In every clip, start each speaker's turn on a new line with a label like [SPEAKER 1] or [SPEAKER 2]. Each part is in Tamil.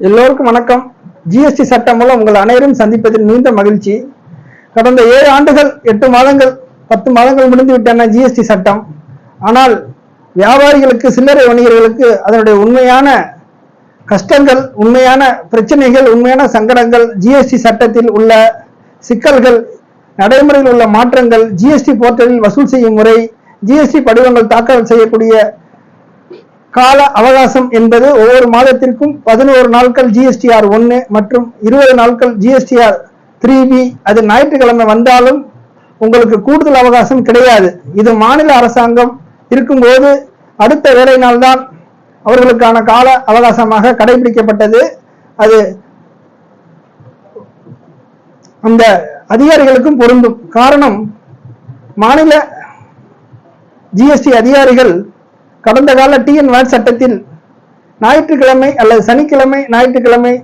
[SPEAKER 1] எல்லோருக்கும் வணக்கம். ஜிஎஸ்டி சட்டம் மூலம் உங்கள் அனைவரும் சந்திப்பதில் மிகுந்த மகிழ்ச்சி. கடந்த ஏழு ஆண்டுகள் எட்டு மாதங்கள் பத்து மாதங்கள் முடிந்து விட்டன ஜிஎஸ்டி சட்டம். ஆனால் வியாபாரிகளுக்கு சில்லறை வணிகர்களுக்கு அதனுடைய உண்மையான கஷ்டங்கள் உண்மையான பிரச்சனைகள் உண்மையான சங்கடங்கள் ஜிஎஸ்டி சட்டத்தில் உள்ள சிக்கல்கள் நடைமுறையில் உள்ள மாற்றங்கள் ஜிஎஸ்டி போர்ட்டலில் வசூல் செய்யும் முறை ஜிஎஸ்டி படிவங்கள் தாக்கல் செய்யக்கூடிய கால அவகாசம் என்பது ஒவ்வொரு மாதத்திற்கும் பதினோரு நாட்கள் ஜிஎஸ்டிஆர் ஒன்று மற்றும் இருபது நாட்கள் ஜிஎஸ்டிஆர் த்ரீ பி அது ஞாயிற்றுக்கிழமை வந்தாலும் உங்களுக்கு கூடுதல் அவகாசம் கிடையாது. இது மாநில அரசாங்கம் இருக்கும்போது அடுத்த வேலை நாள்தான் அவர்களுக்கான கால அவகாசமாக கடைபிடிக்கப்பட்டது. அது அந்த அதிகாரிகளுக்கும் பொருந்தும். காரணம் மாநில ஜிஎஸ்டி அதிகாரிகள் கடந்த கால டிஎன் வேட் சட்டத்தில் ஞாயிற்றுக்கிழமை அல்லது சனிக்கிழமை ஞாயிற்றுக்கிழமை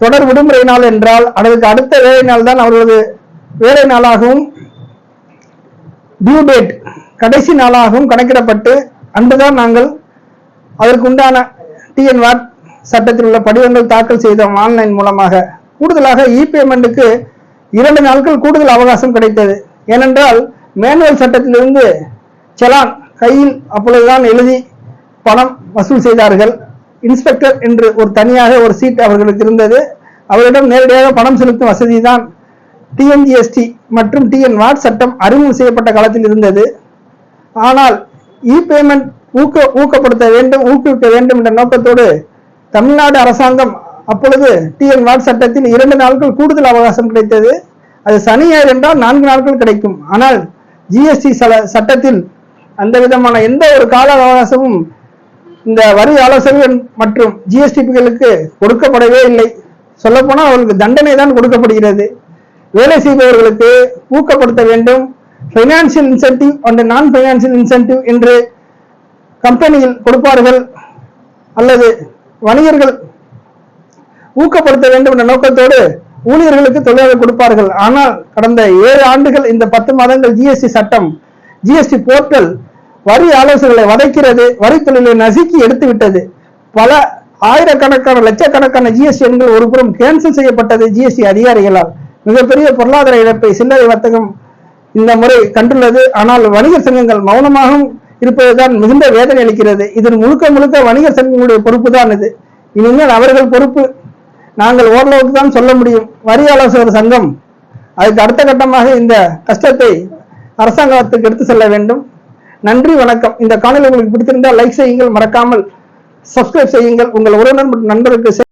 [SPEAKER 1] தொடர் விடுமுறை நாள் என்றால் அதற்கு அடுத்த வேலை நாள் தான் அவர்களது வேலை நாளாகவும் டியூ டேட் கடைசி நாளாகவும் கணக்கிடப்பட்டு அன்றுதான் நாங்கள் அதற்குண்டான டிஎன் வாட் சட்டத்தில் உள்ள படிவங்கள் தாக்கல் செய்தோம் ஆன்லைன் மூலமாக. கூடுதலாக இ பேமெண்ட்டுக்கு இரண்டு நாட்கள் கூடுதல் அவகாசம் கிடைத்தது. ஏனென்றால் மேனுவல் சட்டத்திலிருந்து செலான் கையில் அப்பொழுதுதான் எழுதி பணம் வசூல் செய்தார்கள். இன்ஸ்பெக்டர் என்று ஒரு தனியாக ஒரு சீட் அவர்களுக்கு இருந்தது. அவரிடம் நேரடியாக பணம் செலுத்தும் வசதி தான் டிஎன்ஜிஎஸ்டி மற்றும் டிஎன் வாட் சட்டம் அறிமுகம் செய்யப்பட்ட காலத்தில் இருந்தது. ஆனால் இ பேமெண்ட் ஊக்க ஊக்கப்படுத்த வேண்டும் ஊக்குவிக்க வேண்டும் என்ற நோக்கத்தோடு தமிழ்நாடு அரசாங்கம் அப்பொழுது டிஎன் வாட் சட்டத்தில் இரண்டு நாட்கள் கூடுதல் அவகாசம் கிடைத்தது. அது சனி ஞாயிறு என்றால் நான்கு நாட்கள் கிடைக்கும். ஆனால் ஜிஎஸ்டி சட்டத்தில் அந்த விதமான எந்த ஒரு கால அவகாசமும் இந்த வரி ஆலோசகர்கள் மற்றும் ஜிஎஸ்டிபிகளுக்கு கொடுக்கப்படவே இல்லை. சொல்லப்போனால் அவர்களுக்கு தண்டனை தான் கொடுக்கப்படுகிறது. வேலை செய்பவர்களுக்கு ஊக்கப்படுத்த வேண்டும். Financial incentive and non financial incentive என்று கம்பெனியில் கொடுப்பார்கள். அல்லது வணிகர்கள் ஊக்கப்படுத்த வேண்டும் என்ற நோக்கத்தோடு ஊழியர்களுக்கு தொழிலாளர் கொடுப்பார்கள். ஆனால் கடந்த ஏழு ஆண்டுகள் இந்த பத்து மாதங்கள் ஜிஎஸ்டி சட்டம் ஜிஎஸ்டி போர்ட்டல் வரி ஆலோசனைகளை வதைக்கிறது வரி தொழிலை நசுக்கி எடுத்து விட்டது. பல ஆயிரக்கணக்கான லட்சக்கணக்கான ஜிஎஸ்டி எண்கள் ஒருபுறம் கேன்சல் செய்யப்பட்டது ஜிஎஸ்டி அதிகாரிகளால். மிகப்பெரிய பொருளாதார இழப்பை சில்லறை வர்த்தகம் இந்த முறை கண்டுள்ளது. ஆனால் வணிகர் சங்கங்கள் மௌனமாகவும் இருப்பதுதான் மிகுந்த வேதனை அளிக்கிறது. இதில் முழுக்க முழுக்க வணிகர் சங்கங்களுடைய பொறுப்பு தான் இது. இனிமேல் அவர்கள் பொறுப்பு நாங்கள் ஓரளவுக்கு தான் சொல்ல முடியும். வரி ஆலோசகர் சங்கம் அதுக்கு அடுத்த கட்டமாக இந்த கஷ்டத்தை அரசாங்கத்துக்கு எடுத்து செல்ல வேண்டும். நன்றி வணக்கம். இந்த காணொலி உங்களுக்கு பிடித்திருந்தால் லைக் செய்யுங்கள். மறக்காமல் சப்ஸ்கிரைப் செய்யுங்கள். உங்கள் உறவினர் நண்பருக்கு